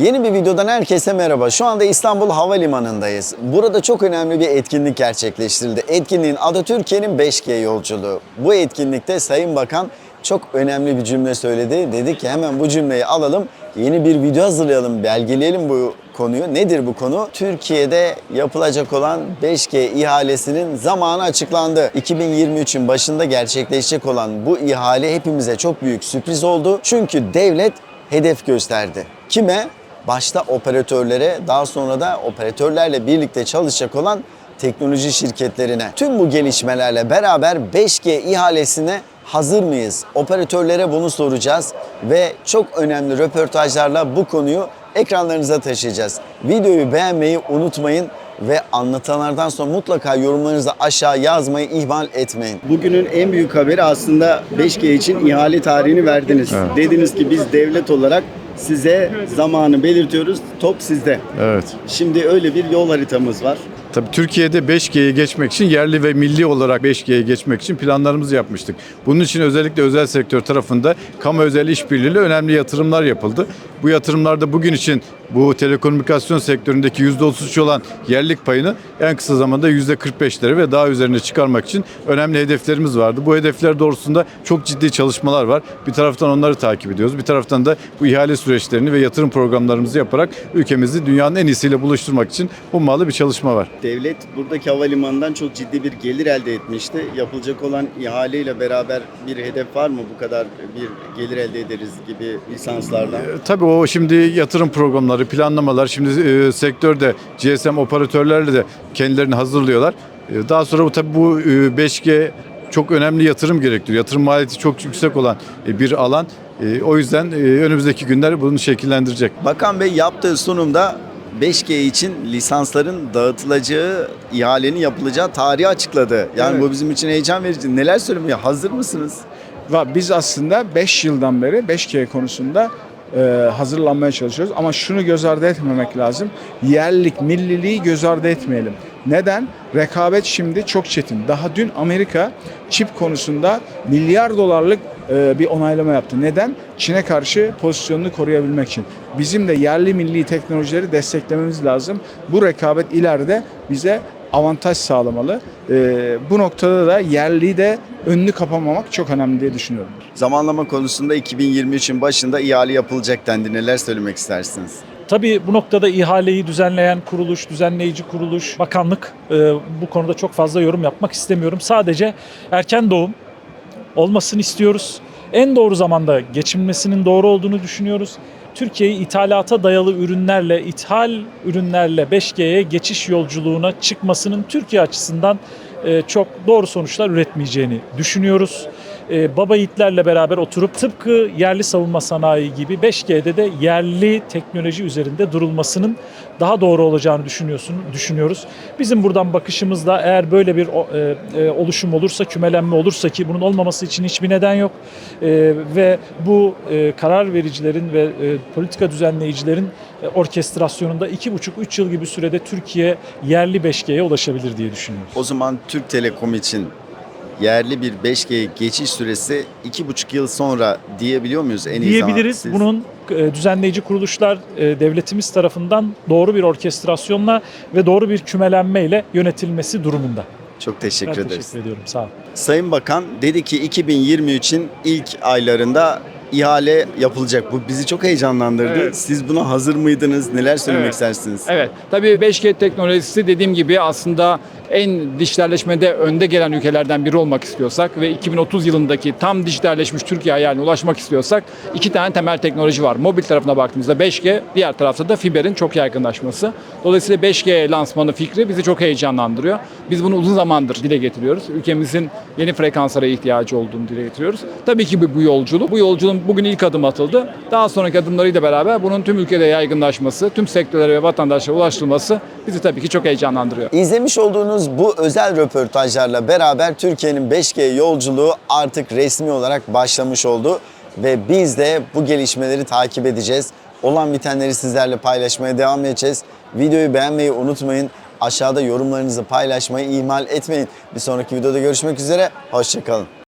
Yeni bir videodan herkese merhaba. Şu anda İstanbul Havalimanı'ndayız. Burada çok önemli bir etkinlik gerçekleştirildi. Etkinliğin adı Türkiye'nin 5G yolculuğu. Bu etkinlikte Sayın Bakan çok önemli bir cümle söyledi. Dedi ki hemen bu cümleyi alalım. Yeni bir video hazırlayalım, belgeleyelim bu konuyu. Nedir bu konu? Türkiye'de yapılacak olan 5G ihalesinin zamanı açıklandı. 2023'ün başında gerçekleşecek olan bu ihale hepimize çok büyük sürpriz oldu. Çünkü devlet hedef gösterdi. Kime? Başta operatörlere, daha sonra da operatörlerle birlikte çalışacak olan teknoloji şirketlerine. Tüm bu gelişmelerle beraber 5G ihalesine hazır mıyız? Operatörlere bunu soracağız ve çok önemli röportajlarla bu konuyu ekranlarınıza taşıyacağız. Videoyu beğenmeyi unutmayın ve anlatanlardan sonra mutlaka yorumlarınızı aşağı yazmayı ihmal etmeyin. Bugünün en büyük haberi aslında 5G için ihale tarihini verdiniz. Dediniz ki biz devlet olarak size zamanı belirtiyoruz. Top sizde. Evet. Şimdi öyle bir yol haritamız var. Tabii Türkiye'de 5G'ye geçmek için yerli ve milli olarak 5G'ye geçmek için planlarımızı yapmıştık. Bunun için özellikle özel sektör tarafında kamu özel işbirliğiyle önemli yatırımlar yapıldı. Bu yatırımlarda bugün için bu telekomünikasyon sektöründeki %33 olan yerlik payını en kısa zamanda %45'lere ve daha üzerine çıkarmak için önemli hedeflerimiz vardı. Bu hedefler doğrusunda çok ciddi çalışmalar var. Bir taraftan onları takip ediyoruz. Bir taraftan da bu ihale süreçlerini ve yatırım programlarımızı yaparak ülkemizi dünyanın en iyisiyle buluşturmak için ummalı bir çalışma var. Devlet buradaki havalimanından çok ciddi bir gelir elde etmişti. Yapılacak olan ihaleyle beraber bir hedef var mı? Bu kadar bir gelir elde ederiz gibi lisanslardan. Tabii o şimdi yatırım programları, planlamalar, şimdi e, sektörde GSM operatörlerle de kendilerini hazırlıyorlar. E, daha sonra bu tabii bu e, 5G çok önemli yatırım gerektiriyor. Yatırım maliyeti çok yüksek olan e, bir alan. E, o yüzden e, önümüzdeki günler bunu şekillendirecek. Bakan Bey yaptığı sunumda 5G için lisansların dağıtılacağı, ihalenin yapılacağı tarihi açıkladı. Yani Evet. bu bizim için heyecan verici. Neler söylemeye hazır mısınız? Biz aslında 5 yıldan beri 5G konusunda e, hazırlanmaya çalışıyoruz. Ama şunu göz ardı etmemek lazım. Yerlik, milliliği göz ardı etmeyelim. Neden? Rekabet şimdi çok çetin. Daha dün Amerika çip konusunda milyar dolarlık e, bir onaylama yaptı. Neden? Çin'e karşı pozisyonunu koruyabilmek için. Bizim de yerli milli teknolojileri desteklememiz lazım. Bu rekabet ileride bize avantaj sağlamalı. E, bu noktada da yerliyi de önünü kapamamak çok önemli diye düşünüyorum. Zamanlama konusunda 2023'ün başında ihale yapılacak dendi. Neler söylemek istersiniz? Tabii bu noktada ihaleyi düzenleyen kuruluş, düzenleyici kuruluş, bakanlık e, bu konuda çok fazla yorum yapmak istemiyorum. Sadece erken doğum olmasını istiyoruz. En doğru zamanda geçilmesinin doğru olduğunu düşünüyoruz. Türkiye'yi ithalata dayalı ürünlerle, ithal ürünlerle 5G'ye geçiş yolculuğuna çıkmasının Türkiye açısından e, çok doğru sonuçlar üretmeyeceğini düşünüyoruz. E, baba yiğitlerle beraber oturup tıpkı yerli savunma sanayi gibi 5G'de de yerli teknoloji üzerinde durulmasının daha doğru olacağını düşünüyorsun, düşünüyoruz. Bizim buradan bakışımızda eğer böyle bir e, e, oluşum olursa, kümelenme olursa ki bunun olmaması için hiçbir neden yok E, ve bu e, karar vericilerin ve politika düzenleyicilerin e, orkestrasyonunda 2,5-3 yıl gibi sürede Türkiye yerli 5G'ye ulaşabilir diye düşünüyoruz. O zaman Türk Telekom için yerli bir 5G geçiş süresi 2,5 yıl sonra diyebiliyor muyuz en iyi zaman? diyebiliriz. Siz- Bunun e, düzenleyici kuruluşlar e, devletimiz tarafından doğru bir orkestrasyonla ve doğru bir kümelenmeyle yönetilmesi durumunda. Çok Ben teşekkür ederiz. teşekkür ediyorum. Sağ olun. Sayın Bakan dedi ki 2023'in ilk aylarında ihale yapılacak. Bu bizi çok heyecanlandırdı. Evet. Siz buna hazır mıydınız? Neler söylemek Evet. istersiniz? Evet. Tabii 5G teknolojisi dediğim gibi aslında en dijitalleşmede önde gelen ülkelerden biri olmak istiyorsak ve 2030 yılındaki tam dijitalleşmiş Türkiye hayaline ulaşmak istiyorsak iki tane temel teknoloji var. Mobil tarafına baktığımızda 5G, diğer tarafta da fiberin çok yaygınlaşması. Dolayısıyla 5G lansmanı fikri bizi çok heyecanlandırıyor. Biz bunu uzun zamandır dile getiriyoruz. Ülkemizin yeni frekanslara ihtiyacı olduğunu dile getiriyoruz. Tabii ki bu bu yolculuk. Bu yolculuğun bugün ilk adım atıldı. Daha sonraki adımlarıyla beraber bunun tüm ülkede yaygınlaşması, tüm sektörlere ve vatandaşlara ulaştırılması bizi tabii ki çok heyecanlandırıyor. İzlemiş olduğunuz bu özel röportajlarla beraber Türkiye'nin 5G yolculuğu artık resmi olarak başlamış oldu ve biz de bu gelişmeleri takip edeceğiz. Olan bitenleri sizlerle paylaşmaya devam edeceğiz. Videoyu beğenmeyi unutmayın. Aşağıda yorumlarınızı paylaşmayı ihmal etmeyin. Bir sonraki videoda görüşmek üzere. Hoşçakalın.